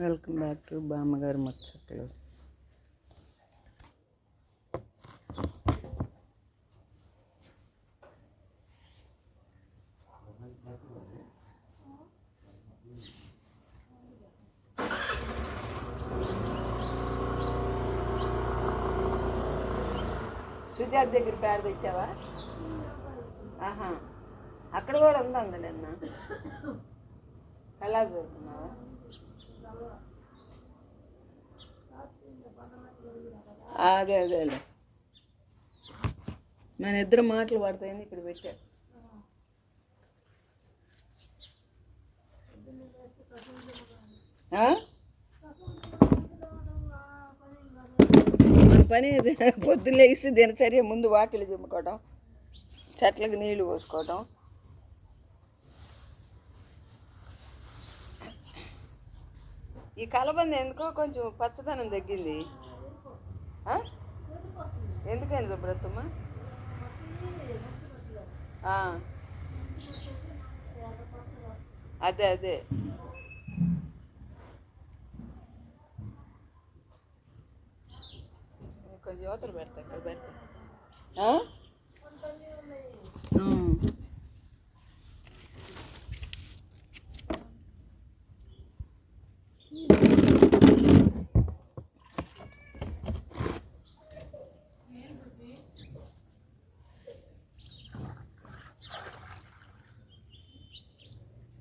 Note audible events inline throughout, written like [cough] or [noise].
Welcome back to బామ్మగారి ముచ్చట్లు. సుజాత్ దగ్గర పేరు తెచ్చావా? ఆహా. అక్కడ కూడా ఉందండి నిన్న కళా పెడుతున్నావా? అదే అదేలే మన ఇద్దరు మాటలు పడతాయని ఇక్కడ పెట్టా. మన పని పొద్దున్న లేచి దినచర్య ముందు వాకిలి చిమ్ముకోవడం చెట్లకు నీళ్ళు పోసుకోవడం ఈ కలబంద ఎందుకో కొంచెం పచ్చదనం తగ్గింది. ఆ? ఎందుకని సుబ్రతమ్మ. అదే అదే. కొంచెం యువతలు పెడతా ఇక్కడ పెడతా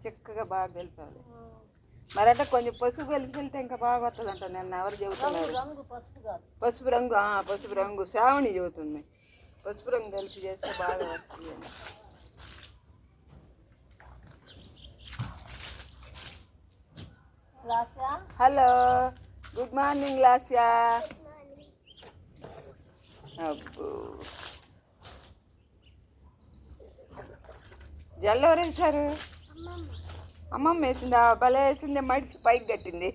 చిక్కగా బాగా గెలిపాలి మరట కొంచెం పసుపు కలిపి వెళ్తే ఇంకా బాగా వస్తుంది అంట నిన్న ఎవరు చెబుతున్నారు? రంగు పసుపు రంగు ఆ, పసుపు రంగు. శ్రావణి చెబుతుంది. పసుపు రంగు కలిపి చేస్తే బాగా వస్తుంది. Hello good morning Lasya. అబ్బో. జల్లు ఎవరు వేశారు అమ్మమ్మ వేసిందా భలే వేసింది మడిచి పైకి కట్టింది.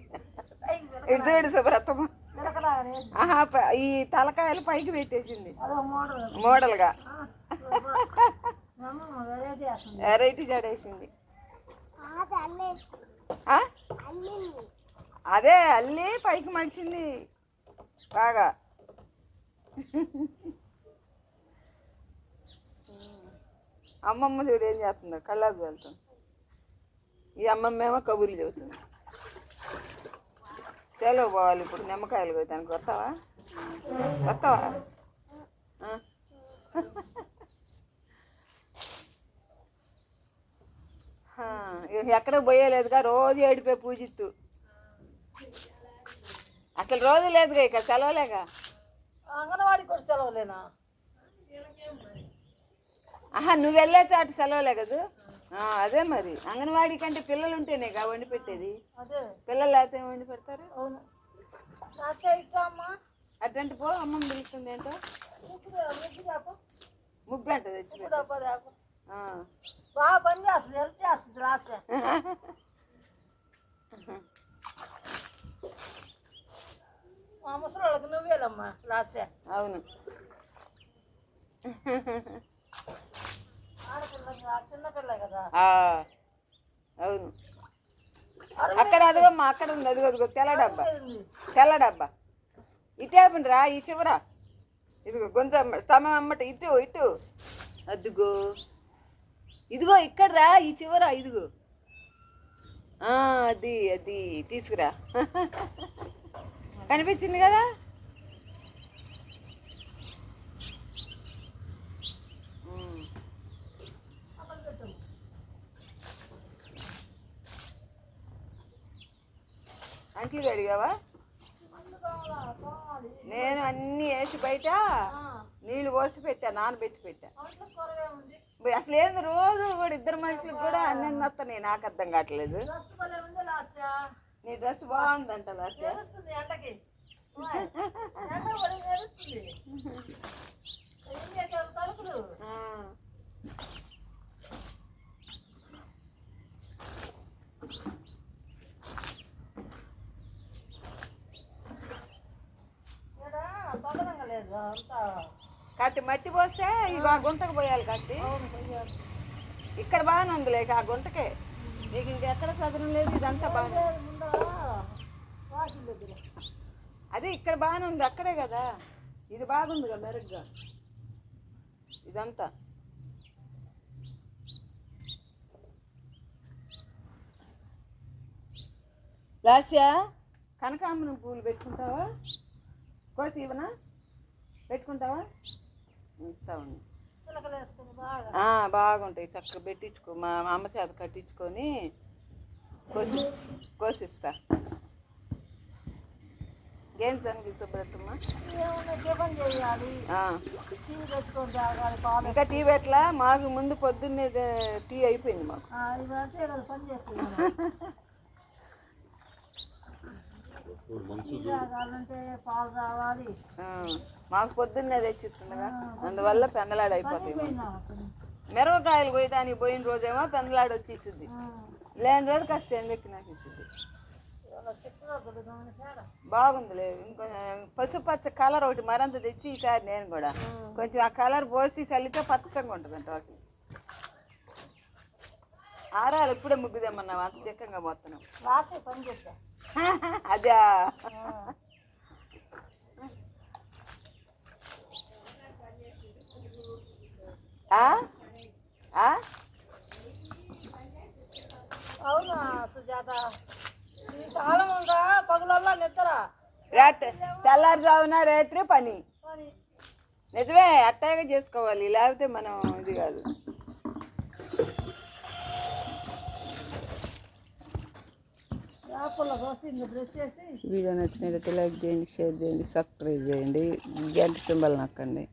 ఇటు చూడు సుబ్రతమ్మ. ఆహా ఈ తలకాయలు పైకి పెట్టేసింది. మోడల్గా. వెరైటీ జడేసింది. అదే అల్లి పైకి మడిచింది. బాగా. అమ్మమ్మ చూడు ఏం చేస్తుందో కళ్ళాపు వెళ్తుంది ఈ అమ్మమ్మ ఏమో కబుర్లు చెబుతుంది. చేలో పోవాలి ఇప్పుడు నిమ్మకాయలు కొయ్యడానికి వస్తావా? వస్తావా? ఎక్కడ పోయేలేదుగా రోజు ఏడిపే పూజిత్తు. అసలు రోజు లేదుగా ఇక సెలవులేగా అంగన్వాడి కూడా సెలవులేనా? ఆహా నువ్వు వెళ్ళే చాటు సెలవులే కదా? అదే మరి. అంగన్వాడీ కంటే పిల్లలు ఉంటేనే కా వండి పెట్టేది. అదే. పిల్లలు లేకపోతే వండి పెడతారు? అవును. అమ్మా. అటువంటి పో అమ్మమ్మ పిలుస్తుంది ఏంటో? ముగ్గు అంట తెచ్చి. బాగా పని చేస్తుంది హెల్ప్ చేస్తుంది లాస్యా మా ముసలి వాళ్ళకి నువ్వేలమ్మా లాస్యా అవును ఆడపిల్ల చిన్నపిల్ల కదా ఆ, అవును. అక్కడ అదిగో మా అక్కడ ఉంది అదిగో అదిగో తెల్ల డబ్బా. తెల్ల డబ్బా. ఇటే రా ఈ చివర. ఇదిగో గొంతు స్తంభం అమ్మట ఇటు ఇటు. అదిగో. ఇదిగో ఇక్కడ రా ఈ చివర ఇదిగో. అది అది తీసుకురా. [laughs] కనిపించింది కదా? అంట్లు అడిగావా నేను అన్నీ వేసి బయట నీళ్ళు పోసి పెట్టా నానబెట్టి పెట్టా. అసలు ఏంది రోజు కూడా ఇద్దరు మనుషులకు కూడా అన్నీ వస్తున్నాయి నాకు అర్థం కావట్లేదు. లాస్యా. నీ డ్రెస్ బాగుందంట ఏం చేశారు తలుపులు? కట్టి మట్టి పోస్తే ఇక ఆ గుంటకు పోయాలి పోయారు ఇక్కడ బాగానే ఉంది లేక ఆ గుంటకే. నీకు ఇంకెక్కడ చదరం లేదు ఇదంతా బాగా అదే ఇక్కడ బాగానే ఉంది అక్కడే కదా. ఇది బాగుంది కదా మెరుగ్గా. ఇదంతా. లాస్యా కనకాంబరం పూలు పెట్టుకుంటావా? కోసి ఇవ్వనా? పెట్టుకుంటావా? ఆ, బాగుంటాయి. చక్కగా పెట్టించుకో. మా అమ్మ చేత కట్టించుకొని కోసి కోసిస్తా. ఏం సంగతి సుబ్రతమ్మ ఇంకా టీ పెట్లా మాకు ముందు పొద్దున్నే టీ అయిపోయింది మాకు [laughs] ఆ, ఇవి అంతే కదా పని చేస్తుంది టీ తాగాలంటే పాలు రావాలి ఆ, మాకు పొద్దున్నే తెచ్చిస్తుండగా అందువల్ల పెందలాడ అయిపోతాయి. పోయినా మిరపకాయలు పోయడానికి పోయిన రోజేమో పెందలాడ వచ్చి ఇచ్చుద్ది. లేని రోజు కాస్త ఎండెక్కి నాకు ఇచ్చుద్ది? బాగుందిలే. ఇంకో పసుపచ్చ కలర్ ఒకటి మరంత తెచ్చి ఈసారి నేను కూడా. కొంచెం ఆ కలర్ పోసి చల్లితే పచ్చగా ఉంటుంది అంట ఆరాలు ఇప్పుడే ముగ్గు తెమ్మన్నావు అంత చిక్కంగా పోతున్నాం. రాసే పని చేస్తా. అదే? అవునా సుజాత? ఈ కాలం ఉందా? పగులల్లా నిద్ర. రాత్రి తెల్లారుజామున రాత్రి పని. పని. నిజమే అట్టాగే చేసుకోవాలి లేకపోతే మనం ఇది కాదు యాపిల్ కోసి ఇంకా బ్రష్ చేసి వీడియో నచ్చినట్లయితే లైక్ చేయండి షేర్ చేయండి సబ్స్క్రైబ్ చేయండి. గంట సింబల్ నొక్కండి.